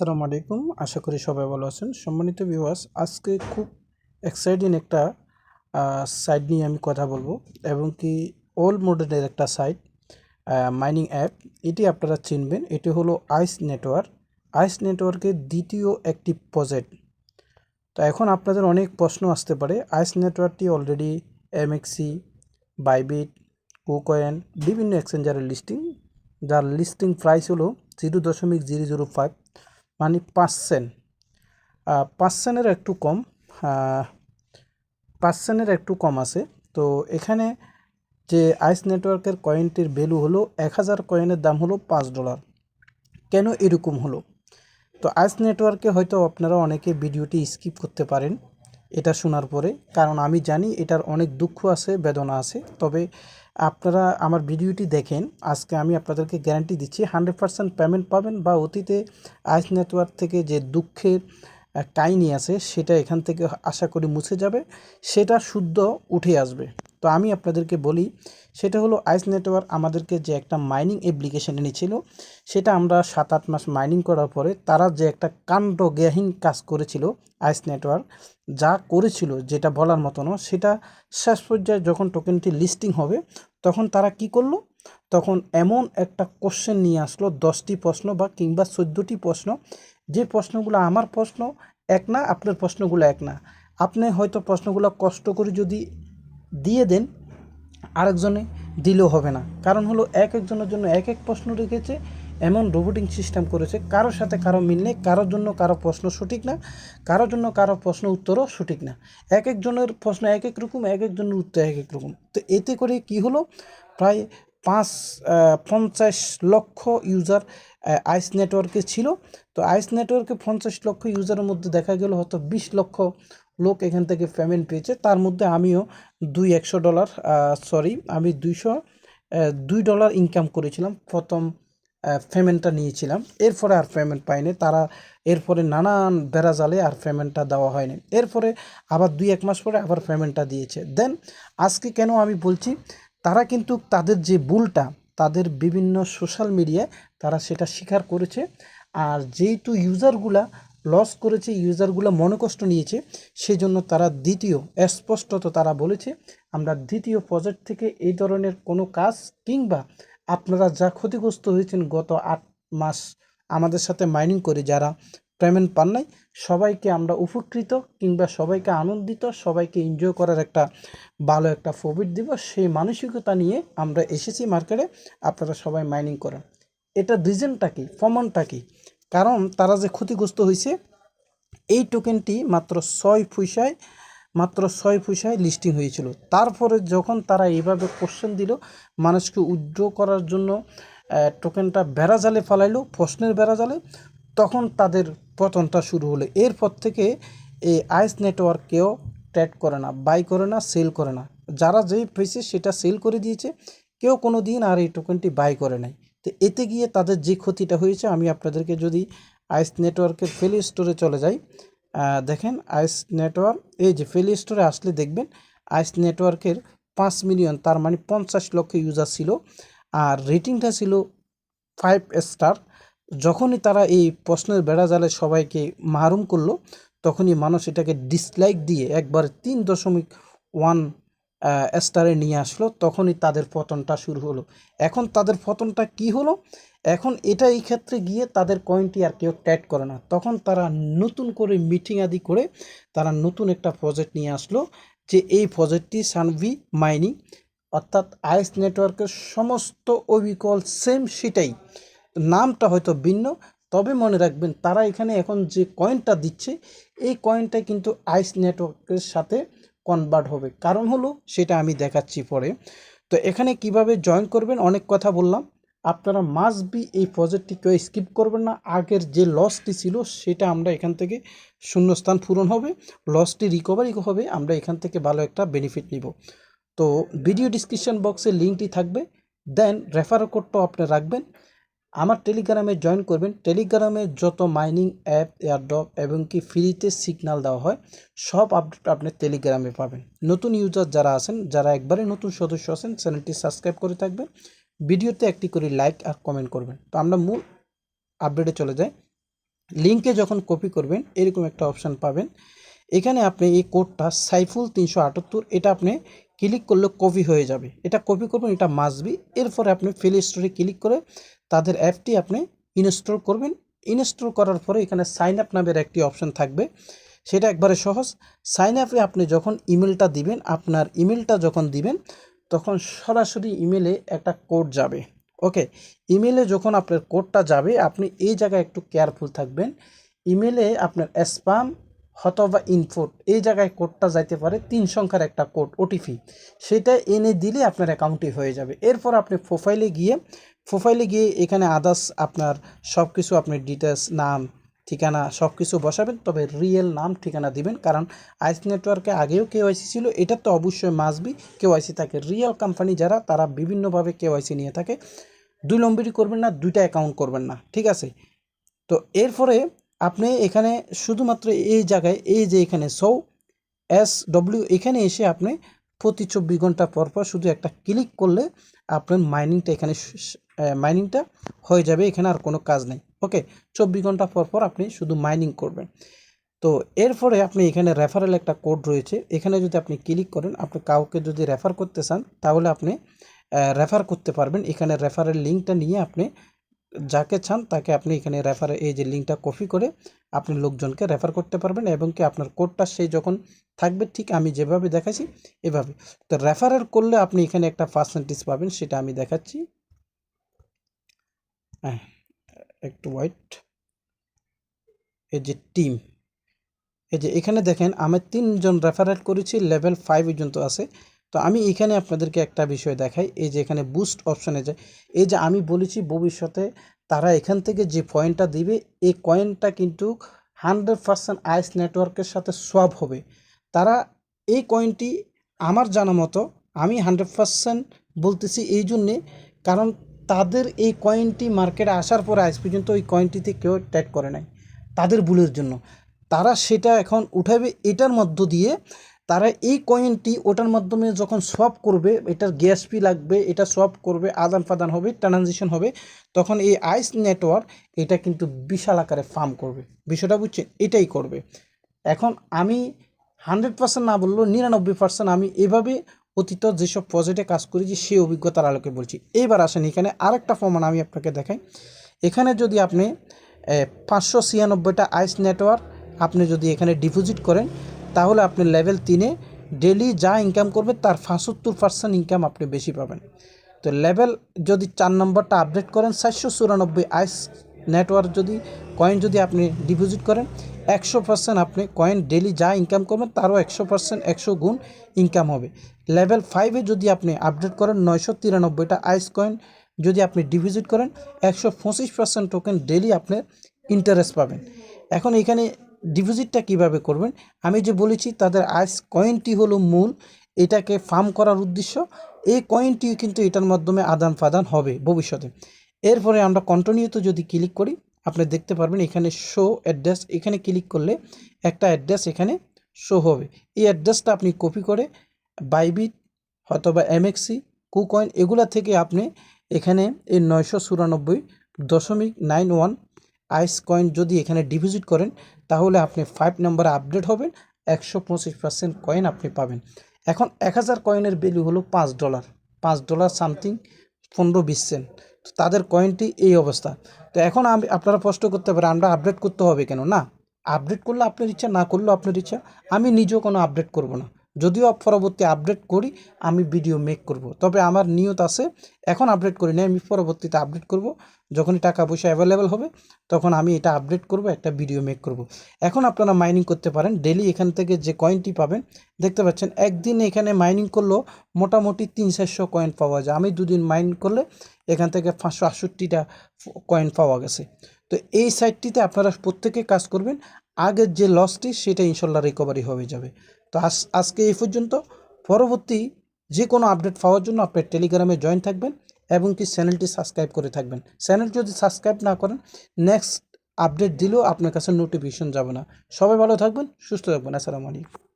আসসালামু আলাইকুম। আশা করি সবাই ভালো আছেন। সম্মানিত ভিউয়ার্স আজকে খুব এক্সাইটিং একটা সাইট নিয়ে আমি কথা বলব এবং কি ওল্ড মডেলের একটা সাইট মাইনিং অ্যাপ এটি আপনারা চিনবেন। এটি হলো আইস নেটওয়ার্ক আইস নেটওয়ার্কের দ্বিতীয় একটি প্রজেক্ট তো এখন আপনাদের অনেক প্রশ্ন আসতে পারে। আইস নেটওয়ার্কটি অলরেডি এমএক্সি বাইবিট কুকয়েন বিভিন্ন এক্সচেঞ্জারের লিস্টিং যার লিস্টিং প্রাইস হলো জিরো দশমিক জিরো জিরো ফাইভ মানে পাঁচ সেন্ট পাঁচ সেন্টের একটু কম পাঁচ সেন্টের একটু কম আছে। তো এখানে যে আইস নেটওয়ার্কের কয়েনটির ভ্যালু হলো এক হাজার কয়েনের দাম হলো পাঁচ ডলার। কেন এরকম হলো? তো আইস নেটওয়ার্কে হয়তো আপনারা অনেকে ভিডিওটি স্কিপ করতে পারেন, এটা শোনার পরে। কারণ আমি জানি এটার অনেক দুঃখ আছে, বেদনা আছে। তবে আপনারা আমার ভিডিওটি দেখেন, আজকে আমি আপনাদেরকে গ্যারান্টি দিচ্ছি হান্ড্রেড পারসেন্ট পেমেন্ট পাবেন বা অতীতে আইস নেটওয়ার্ক থেকে যে দুঃখের কাহিনি আছে, সেটা এখান থেকে আশা করি মুছে যাবে। সেটা শুদ্ধ উঠে আসবে। তো আমি আপনাদেরকে বলি, সেটা হলো আইস নেটওয়ার্ক আমাদেরকে যে একটা মাইনিং অ্যাপ্লিকেশন এনেছিল, সেটা আমরা সাত আট মাস মাইনিং করার পরে তারা যে একটা কাণ্ড জ্ঞাহীন কাজ করেছিল আইস নেটওয়ার্ক, যা করেছিল যেটা বলার মতো না সেটা শেষ পর্যায়ে যখন টোকেনটি লিস্টিং হবে, তখন তারা কি করল? তখন এমন একটা কোশ্চেন নিয়ে আসলো, দশটি প্রশ্ন বা কিংবা চোদ্দোটি প্রশ্ন যে প্রশ্নগুলো আমার প্রশ্ন এক না, আপনার প্রশ্নগুলো এক না। আপনি হয়তো প্রশ্নগুলো কষ্ট করে যদি দিয়ে দেন, আরেকজনে দিলেও হবে না। কারণ হলো এক একজনের জন্য এক এক প্রশ্ন রেখেছে, এমন রোবোটিং সিস্টেম করেছে, কারোর সাথে কারও মিল নেই, কারোর জন্য কারও প্রশ্ন সঠিক না, কারোর জন্য কারও প্রশ্ন উত্তরও সঠিক না। এক একজনের প্রশ্ন এক এক রকম, এক একজনের উত্তর এক এক রকম। তো এতে করে কি হলো? প্রায় পাঁচ পঞ্চাশ লক্ষ ইউজার আইস নেটওয়ার্কে ছিল। তো আইস নেটওয়ার্কে পঞ্চাশ লক্ষ ইউজারের মধ্যে দেখা গেল হয়তো বিশ লক্ষ লোক এখান থেকে পেমেন্ট পেয়েছে। তার মধ্যে আমিও দুই একশো ডলার সরি আমি দুইশো দুই ডলার ইনকাম করেছিলাম। প্রথম পেমেন্টটা নিয়েছিলাম। এরপরে আর পেমেন্ট পাইনি। তারা এরপরে নানান বেড়াজালে আর পেমেন্টটা দেওয়া হয়নি। এরপরে আবার দুই এক মাস পরে আবার পেমেন্টটা দিয়েছে। দেন আজকে কেন আমি বলছি? তারা কিন্তু তাদের যে ভুলটা, তাদের বিভিন্ন সোশ্যাল মিডিয়ায় তারা সেটা স্বীকার করেছে। আর যেহেতু ইউজারগুলা লস করেছে ইউজারগুলো মনে কষ্ট নিয়েছে সেই জন্য তারা দ্বিতীয়, স্পষ্টত তারা বলেছে, আমরা দ্বিতীয় প্রজেক্ট থেকে এই ধরনের কোনো কাজ কিংবা আপনারা যা ক্ষতিগ্রস্ত হয়েছেন গত আট মাস আমাদের সাথে মাইনিং করে যারা পেমেন্ট পান নাই। সবাইকে আমরা উপকৃত কিংবা সবাইকে আনন্দিত, সবাইকে এনজয় করার একটা ভালো একটা প্রফিট দিব। সেই মানসিকতা নিয়ে আমরা এসেছি মার্কেটে আপনারা সবাই মাইনিং করেন। এটা রিজনটা কি? প্রমাণটা কি? কারণ তারা যে ক্ষতিগ্রস্ত হয়েছে, এই টোকেনটি মাত্র ছয় পয়সায়, মাত্র ছয় পয়সায় লিস্টিং হয়েছিল। তারপরে যখন তারা এইভাবে কোশ্চেন দিল, মানুষকে উইথড্র করার জন্য টোকেনটা বেড়া জালে ফালাইলো, প্রশ্নের বেড়া জালে তখন তাদের পতনটা শুরু হলো। এরপর থেকে এই আইস নেটওয়ার্ক কেউ ট্রেড করে না, বাই করে না, সেল করে না। যারা যেই পেয়েছে সেটা সেল করে দিয়েছে, কেউ কোনো দিন আর এই টোকেনটি বাই করে নাই। তো এতে গিয়ে তাদের যে ক্ষতিটা হয়েছে, আমি আপনাদেরকে যদি আইস নেটওয়ার্কের ফেলি স্টোরে চলে যাই দেখেন আইস নেটওয়ার্ক, এই যে ফেলি স্টোরে আসলে দেখবেন আইস নেটওয়ার্কের পাঁচ মিলিয়ন, তার মানে পঞ্চাশ লক্ষ ইউজার ছিল। আর রেটিংটা ছিল ফাইভ স্টার যখনই তারা এই প্রশ্নের বেড়া জালে সবাইকে মাহরুম করল, তখনই মানুষ এটাকে ডিসলাইক দিয়ে একবার তিন দশমিক ওয়ান স্টারে নিয়ে আসলো, তখনই তাদের পতনটা শুরু হলো। এখন তাদের পতনটা কি হলো? এখন এটা এই ক্ষেত্রে গিয়ে তাদের কয়েনটি আর কেউ ট্যাট করে না। তখন তারা নতুন করে মিটিং আদি করে তারা নতুন একটা প্রজেক্ট নিয়ে আসলো, যে এই প্রজেক্টটি সানভি মাইনিং অর্থাৎ আইস নেটওয়ার্কের সমস্ত অবিকল সেম সেটাই নামটা হয়তো ভিন্ন, তবে মনে রাখবেন তারা এখানে এখন যে কয়েনটা দিচ্ছে, এই কয়েনটা কিন্তু আইস নেটওয়ার্কের সাথে কনভার্ট হবে। কারণ হলো, সেটা আমি দেখাচ্ছি পরে। তো এখানে কীভাবে জয়েন করবেন, অনেক কথা বললাম। আপনারা মাস্ট বি এই প্রজেক্টটি কেউ স্কিপ করবেন না। আগের যে লসটি ছিল, সেটা আমরা এখান থেকে শূন্যস্থান পূরণ হবে। লসটি রিকভারি হবে। আমরা এখান থেকে ভালো একটা বেনিফিট নিব। তো ভিডিও ডিসক্রিপশন বক্সে লিঙ্কটি থাকবে। দেন রেফার কোডটাও আপনি রাখবেন। আমার টেলিগ্রামে জয়েন করবেন। টেলিগ্রামে যত মাইনিং অ্যাপ এয়ারড্রপ এবং কি ফ্রিতে সিগনাল দেওয়া হয়, সব আপডেট আপনি টেলিগ্রামে পাবেন। নতুন ইউজার যারা আছেন, যারা একবারে নতুন সদস্য আছেন, চ্যানেলটি সাবস্ক্রাইব করে থাকবেন। ভিডিওতে একটি করে লাইক আর কমেন্ট করবেন। তো আমরা মূল আপডেটে চলে যাই। লিঙ্কে যখন কপি করবেন, এরকম একটা অপশান পাবেন। এখানে আপনি এই কোডটা সাইফুল তিনশো আটাত্তর, এটা আপনি ক্লিক করলে কপি হয়ে যাবে। এটা কপি করবেন, এটা মাসবি এরপরে আপনি প্লে স্টোরে ক্লিক করে তাদের অ্যাপটি আপনি ইনস্টল করবেন। ইনস্টল করার পরে এখানে সাইন আপ নামের একটি অপশন থাকবে। সেটা একবারে সহজ। সাইন আপে আপনি যখন ইমেলটা দিবেন, আপনার ইমেলটা যখন দিবেন, তখন সরাসরি ইমেলে একটা কোড যাবে। ওকে ইমেলে যখন আপনার কোডটা যাবে, আপনি এই জায়গায় একটু কেয়ারফুল থাকবেন। ইমেলে আপনার স্প্যাম অথবা ইনফোট এই জায়গায় কোডটা যাইতে পারে তিন সংখ্যার একটা কোড ওটিপি সেটা এনে দিলে আপনার অ্যাকাউন্টে হয়ে যাবে। এরপর আপনি প্রোফাইলে গিয়ে প্রোফাইলে গিয়ে এখানে আদার্স আপনার সব কিছু আপনি ডিটেলস নাম, ঠিকানা সব কিছু বসাবেন। তবে রিয়েল নাম, ঠিকানা দিবেন। কারণ আইস নেটওয়ার্কে আগেও কেওয়াইসি ছিল, এটা তো অবশ্যই মাসবি কেওয়াইসি থাকে। রিয়েল কোম্পানি যারা, তারা বিভিন্নভাবে কেওয়াইসি নিয়ে থাকে। দুই নম্বরই করবেন না, দুইটা অ্যাকাউন্ট করবেন না। ঠিক আছে? তো এরপরে আপনি এখানে শুধুমাত্র এই জায়গায়, এই যে এখানে সৌ এস ডব্লিউ এখানে এসে আপনি প্রতি চব্বিশ ঘণ্টা পর পর শুধু একটা ক্লিক করলে আপনার মাইনিংটা এখানে মাইনিংটা হয়ে যাবে, এখানে আর কোনো কাজ নেই ওকে চব্বিশ ঘণ্টা পর পর আপনি শুধু মাইনিং করবেন। তো এরপরে আপনি এখানে রেফারেল একটা কোড রয়েছে, এখানে যদি আপনি ক্লিক করেন, আপনি কাউকে যদি রেফার করতে চান, তাহলে আপনি রেফার করতে পারবেন। এখানে রেফারের লিঙ্কটা নিয়ে আপনি যাকে চান তাকে আপনি এখানে রেফারে এই যে লিঙ্কটা কপি করে আপনি লোকজনকে রেফার করতে পারবেন এবং কি আপনার কোডটা সেই যখন থাকবে, ঠিক আমি যেভাবে দেখাচ্ছি এভাবে। তো রেফারেল করলে আপনি এখানে একটা পার্সেন্টেজ পাবেন, সেটা আমি দেখাচ্ছি। হ্যাঁ একটু হোয়াইট এই যে টিম এই যে এখানে দেখেন, আমি তিনজন রেফারেল করেছি লেভেল ফাইভ পর্যন্ত আছে। তো আমি এখানে আপনাদেরকে একটা বিষয় দেখাই, এই যে এখানে বুস্ট অপশানে যায় এই যে আমি বলেছি ভবিষ্যতে তারা এখান থেকে যে কয়েনটা দিবে, এই কয়েনটা কিন্তু হান্ড্রেড পার্সেন্ট আইস নেটওয়ার্কের সাথে সোয়াপ হবে। তারা এই কয়েনটি আমার জানা মতো, আমি হান্ড্রেড পার্সেন্ট বলতেছি এই জন্যে, কারণ তাদের এই কয়েনটি মার্কেটে আসার পরে আজ পর্যন্ত ওই কয়েনটিতে কেউ ট্যাগ করে নাই, তাদের ভুলের জন্য। তারা সেটা এখন উঠাবে, এটার মধ্য দিয়ে তারা এই কয়েনটি ওটার মাধ্যমে যখন সোয়াপ করবে, এটার গ্যাস ফি লাগবে, এটা সোয়াপ করবে, আদান প্রদান হবে ট্রানজিশন হবে, তখন এই আইস নেটওয়ার্ক এটা কিন্তু বিশাল আকারে ফার্ম করবে। বিষয়টা বুঝছেন? এটাই করবে। এখন আমি হান্ড্রেড পার্সেন্ট না বললেও নিরানব্বই পার্সেন্ট আমি এভাবে অতীত যেসব প্রজেক্টে কাজ করেছি, সেই অভিজ্ঞতার আলোকে বলছি। এবার আসেন এখানে আরেকটা প্রমাণ আমি আপনাকে দেখাই। এখানে যদি আপনি পাঁচশো ছিয়ানব্বইটা আইস নেটওয়ার্ক আপনি যদি এখানে ডিপোজিট করেন তাহলে আপনি লেভেল তিনে ডেলি যা ইনকাম করবে তার পঁচাত্তর পার্সেন্ট ইনকাম আপনি বেশি পাবেন। তো লেভেল যদি চার নম্বরটা আপডেট করেন, চারশো চুরানব্বই আইস নেটওয়ার্ক যদি কয়েন যদি আপনি ডিপোজিট করেন, একশো পার্সেন্ট আপনি কয়েন ডেলি যা ইনকাম করবেন, তারও একশো পার্সেন্ট একশো গুণ ইনকাম হবে। লেভেল ফাইভে যদি আপনি আপডেট করেন, নয়শো তিরানব্বইটা আইস কয়েন যদি আপনি ডিপোজিট করেন, একশো পঁচিশ পার্সেন্ট টোকেন ডেলি আপনি ইন্টারেস্ট পাবেন। এখন এখানে ডিপোজিটটা কীভাবে করবেন? আমি যে বলেছি তাদের আইস কয়েনটি হলো মূল, এটাকে ফার্ম করার উদ্দেশ্য। এই কয়েনটি কিন্তু এটার মাধ্যমে আদান প্রদান হবে ভবিষ্যতে। এরপরে আমরা কন্টিনিউতে যদি ক্লিক করি, আপনি দেখতে পারবেন এখানে শো অ্যাড্রেস এখানে ক্লিক করলে একটা অ্যাড্রেস এখানে শো হবে। এই অ্যাড্রেসটা আপনি কপি করে বাইবিট হয়তো বা এমএক্সি কুকয়েন এগুলা থেকে আপনি এখানে এই নয়শো চুরানব্বই দশমিক নাইন ওয়ান আইস কয়েন যদি এখানে ডিপোজিট করেন তাহলে আপনি ফাইভ নম্বরে আপডেট হবেন, একশো পঁচিশ পার্সেন্ট কয়েন আপনি পাবেন। এখন এক হাজার কয়েনের ভ্যালু হলো পাঁচ ডলার পাঁচ ডলার সামথিং পনেরো বিশ সেন্ট তাদের কয়েনটি এই অবস্থা। তো এখন আমি, আপনারা প্রশ্ন করতে পারেন, আমরা আপডেট করতে হবে কেন? না আপডেট করলে আপনার ইচ্ছা, না করলেও আপনার ইচ্ছা। আমি নিজেও কোনো আপডেট করব না। যদিও পরবর্তী আপডেট করি, আমি ভিডিও মেক করব। তবে আমার নিয়ত আছে, এখন আপডেট করি না আমি পরবর্তীতে আপডেট করব। যখনই টাকা পয়সা অ্যাভেলেবেল হবে, তখন আমি এটা আপডেট করব, একটা ভিডিও মেক করব। এখন আপনারা মাইনিং করতে পারেন ডেলি এখান থেকে যে কয়েনটি পাবেন, দেখতে পাচ্ছেন, একদিন এখানে মাইনিং করলেও মোটামুটি তিন চারশো কয়েন পাওয়া যায়। আমি দুদিন মাইনিং করলে, এখান থেকে পাঁচশো আটষট্টিটা কয়েন পাওয়া গেছে। তো এই সাইটটিতে আপনারা প্রত্যেকে কাজ করবেন। আগের যে লসটি সেটা ইনশাল্লাহ রিকভারি হয়ে যাবে। তো আজ, আজকে এই পর্যন্ত। পরবর্তী যে কোনো আপডেট পাওয়ার জন্য আপনার টেলিগ্রামে জয়েন থাকবেন এবং কি চ্যানেলটি সাবস্ক্রাইব করে থাকবেন। চ্যানেল যদি সাবস্ক্রাইব না করেন নেক্সট আপডেট দিলেও আপনার কাছে নোটিফিকেশন যাবে না। সবাই ভালো থাকবেন, সুস্থ থাকবেন। আসসালামু আলাইকুম।